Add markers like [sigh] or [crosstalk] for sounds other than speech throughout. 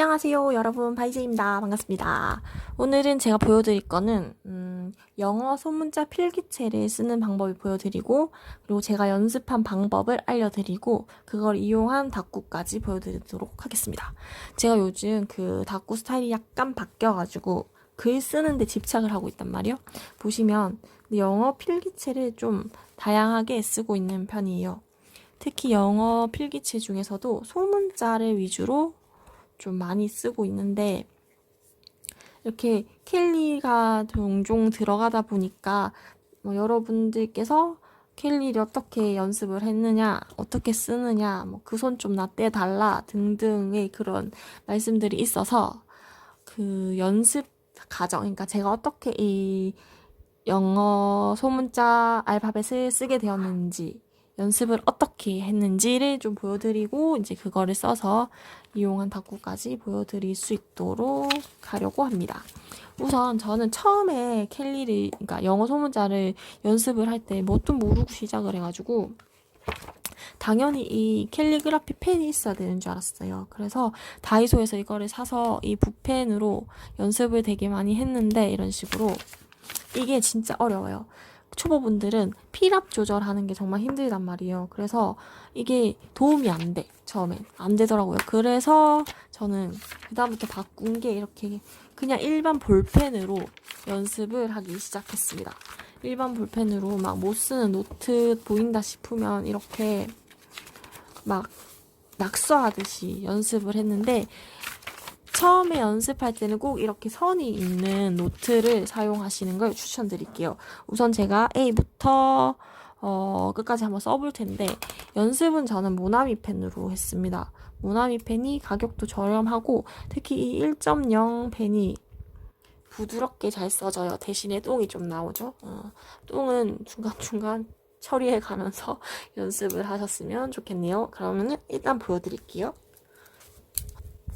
안녕하세요, 여러분. 바이제입니다. 반갑습니다. 오늘은 제가 보여드릴 거는, 음, 영어 소문자 필기체를 쓰는 방법을 보여드리고, 그리고 제가 연습한 방법을 알려드리고, 그걸 이용한 답구까지 보여드리도록 하겠습니다. 제가 요즘 그 답구 스타일이 약간 바뀌어가지고, 글 쓰는데 집착을 하고 있단 말이에요. 보시면, 영어 필기체를 좀 다양하게 쓰고 있는 편이에요. 특히 영어 필기체 중에서도 소문자를 위주로 좀 많이 쓰고 있는데 이렇게 켈리가 종종 들어가다 보니까 뭐 여러분들께서 켈리를 어떻게 연습을 했느냐, 어떻게 쓰느냐, 뭐 그 손 좀 나 떼 달라 등등의 그런 말씀들이 있어서 그 연습 과정, 그러니까 제가 어떻게 이 영어 소문자 알파벳을 쓰게 되었는지 연습을 어떻게 했는지를 좀 보여드리고 이제 그거를 써서 이용한 답구까지 보여드릴 수 있도록 하려고 합니다. 우선 저는 처음에 켈리를 그러니까 영어 소문자를 연습을 할 때 뭣도 모르고 시작을 해가지고 당연히 이 캘리그라피 펜이 있어야 되는 줄 알았어요. 그래서 다이소에서 이거를 사서 이 붓펜으로 연습을 되게 많이 했는데 이런 식으로 이게 진짜 어려워요. 초보분들은 필압 조절하는 게 정말 힘들단 말이에요. 그래서 이게 도움이 안 돼. 처음엔. 안 되더라고요. 그래서 저는 그다음부터 바꾼 게 이렇게 그냥 일반 볼펜으로 연습을 하기 시작했습니다. 일반 볼펜으로 막 못 쓰는 노트 보인다 싶으면 이렇게 막 낙서하듯이 연습을 했는데 처음에 연습할 때는 꼭 이렇게 선이 있는 노트를 사용하시는 걸 추천드릴게요. 우선 제가 A부터 어, 끝까지 한번 써볼 텐데 연습은 저는 모나미 펜으로 했습니다. 모나미 펜이 가격도 저렴하고 특히 이 1.0 펜이 부드럽게 잘 써져요. 대신에 똥이 좀 나오죠. 어, 똥은 중간중간 처리해 가면서 [laughs] 연습을 하셨으면 좋겠네요. 그러면은 일단 보여드릴게요.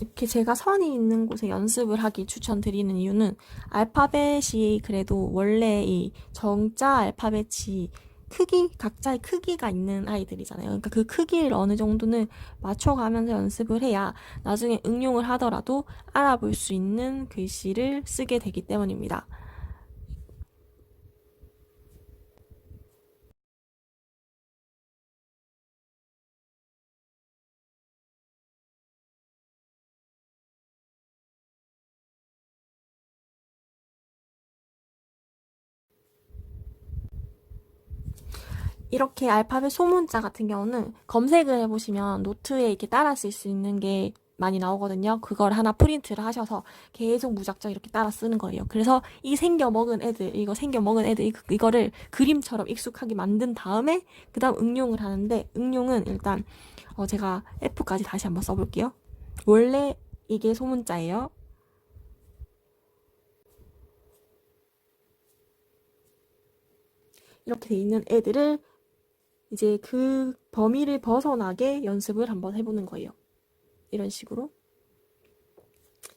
이렇게 제가 선이 있는 곳에 연습을 하기 추천드리는 이유는 알파벳이 그래도 원래 이 정자 알파벳이 크기, 각자의 크기가 있는 아이들이잖아요. 그러니까 그 크기를 어느 정도는 맞춰가면서 연습을 해야 나중에 응용을 하더라도 알아볼 수 있는 글씨를 쓰게 되기 때문입니다. 이렇게 알파벳 소문자 같은 경우는 검색을 해보시면 노트에 이렇게 따라 쓸 수 있는 게 많이 나오거든요. 그걸 하나 프린트를 하셔서 계속 무작정 이렇게 따라 쓰는 거예요. 그래서 이 생겨 먹은 애들, 이거 생겨 먹은 애들, 이거를 그림처럼 익숙하게 만든 다음에 그 다음 응용을 하는데 응용은 일단 어 제가 F까지 다시 한번 써볼게요. 원래 이게 소문자예요. 이렇게 돼 있는 애들을 이제 그 범위를 벗어나게 연습을 한번 해보는 거예요. 이런 식으로.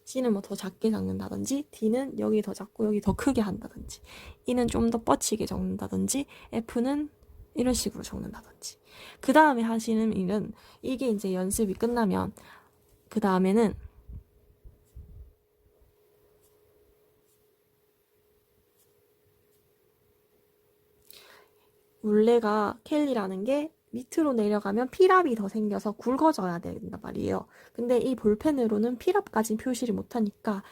C는 뭐 더 작게 적는다든지, D는 여기 더 작고 여기 더 크게 한다든지, E는 좀 더 뻗치게 적는다든지, F는 이런 식으로 적는다든지. 그 다음에 하시는 일은 이게 이제 연습이 끝나면 그 다음에는 물레가 켈리라는 게 밑으로 내려가면 피랍이 더 생겨서 굵어져야 된단 말이에요. 근데 이 볼펜으로는 피랍까지 표시를 못하니까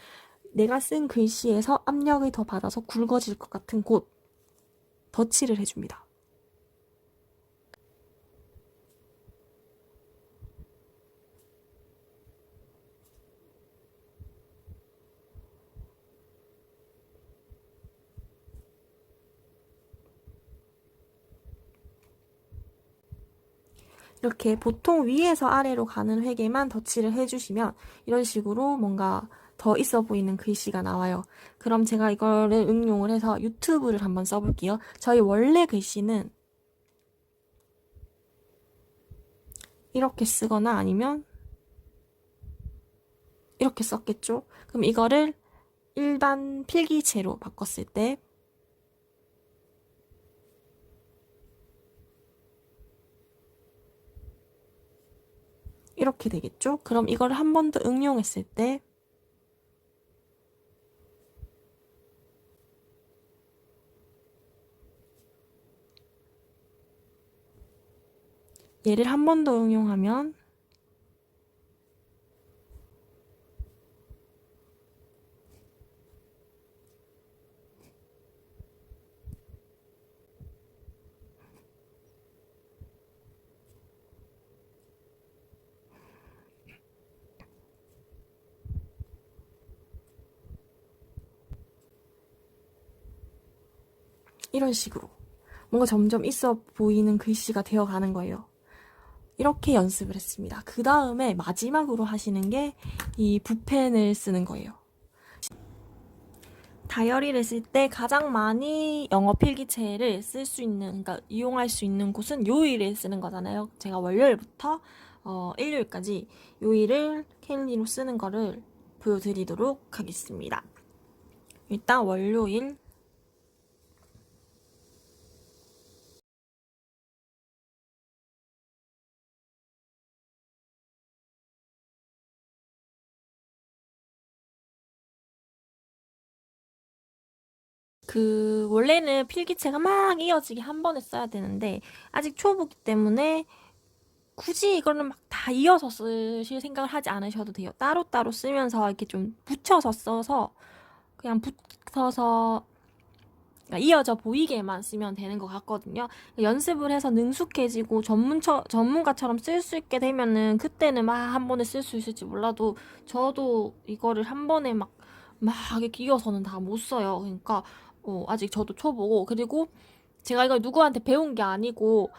내가 쓴 글씨에서 압력을 더 받아서 굵어질 것 같은 곳 덧칠을 해줍니다. 이렇게 보통 위에서 아래로 가는 회계만 덧칠을 해주시면 이런 식으로 뭔가 더 있어 보이는 글씨가 나와요. 그럼 제가 이거를 응용을 해서 유튜브를 한번 써볼게요. 저희 원래 글씨는 이렇게 쓰거나 아니면 이렇게 썼겠죠? 그럼 이거를 일반 필기체로 바꿨을 때 이렇게 되겠죠? 그럼 이걸 한 번 더 응용했을 때 얘를 한 번 더 응용하면 이런 식으로 뭔가 점점 있어 보이는 글씨가 되어 가는 거예요. 이렇게 연습을 했습니다. 그 다음에 마지막으로 하시는 게 이 붓펜을 쓰는 거예요. 다이어리를 쓸 때 가장 많이 영어 필기체를 쓸 수 있는, 그러니까 이용할 수 있는 곳은 요일을 쓰는 거잖아요. 제가 월요일부터 어, 일요일까지 요일을 캘리로 쓰는 거를 보여드리도록 하겠습니다. 일단 월요일 그 원래는 필기체가 막 이어지게 한 번에 써야 되는데 아직 초보기 때문에 굳이 이거는 막 다 이어서 쓰실 생각을 하지 않으셔도 돼요. 따로따로 쓰면서 이렇게 좀 붙여서 써서 그냥 붙어서 그러니까 이어져 보이게만 쓰면 되는 것 같거든요. 연습을 해서 능숙해지고 전문처, 전문가처럼 쓸 수 있게 되면은 그때는 막 한 번에 쓸 수 있을지 몰라도 저도 이거를 한 번에 막, 막 이렇게 이어서는 다 못 써요. 그러니까 어, 아직 저도 초보고 그리고 제가 이걸 누구한테 배운 게 아니고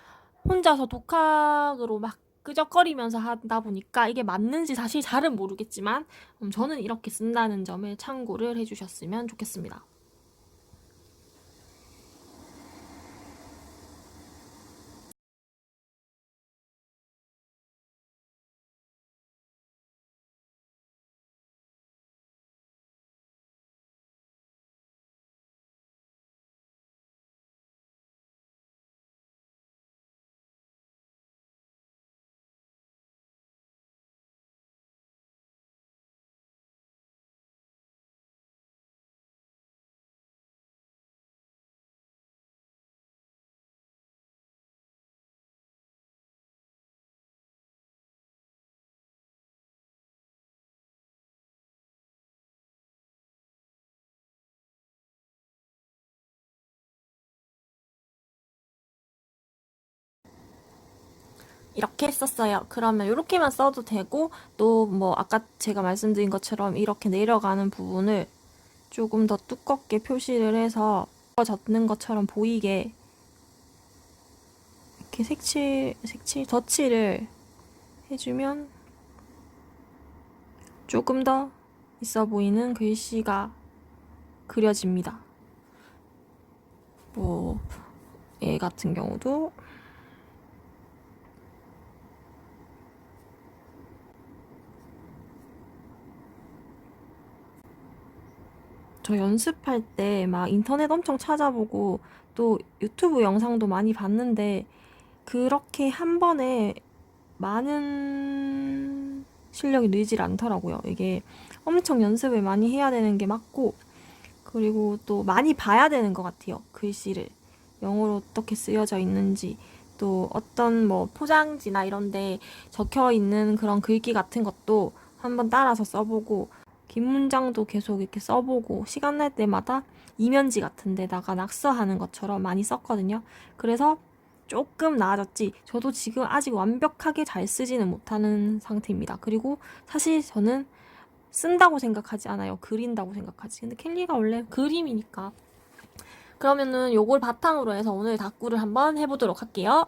혼자서 독학으로 막 끄적거리면서 하다 보니까 이게 맞는지 사실 잘은 모르겠지만 음, 저는 이렇게 쓴다는 점을 참고를 해주셨으면 좋겠습니다. 이렇게 했었어요. 그러면 이렇게만 써도 되고 또 뭐 아까 제가 말씀드린 것처럼 이렇게 내려가는 부분을 조금 더 두껍게 표시를 해서 젖는 것처럼 보이게 이렇게 색칠, 색칠, 덧칠을 해주면 조금 더 있어 보이는 글씨가 그려집니다. 뭐, 얘 같은 경우도 저 연습할 때 막 인터넷 엄청 찾아보고 또 유튜브 영상도 많이 봤는데 그렇게 한 번에 많은 실력이 늘질 않더라고요. 이게 엄청 연습을 많이 해야 되는 게 맞고 그리고 또 많이 봐야 되는 것 같아요. 글씨를. 영어로 어떻게 쓰여져 있는지 또 어떤 뭐 포장지나 이런 데 적혀 있는 그런 글귀 같은 것도 한번 따라서 써보고 긴 문장도 계속 이렇게 써보고 시간 날 때마다 이면지 같은 데다가 낙서하는 것처럼 많이 썼거든요. 그래서 조금 나아졌지. 저도 지금 아직 완벽하게 잘 쓰지는 못하는 상태입니다. 그리고 사실 저는 쓴다고 생각하지 않아요. 그린다고 생각하지. 근데 켈리가 원래 그림이니까. 그러면은 요걸 바탕으로 해서 오늘 다꾸를 한번 해보도록 할게요.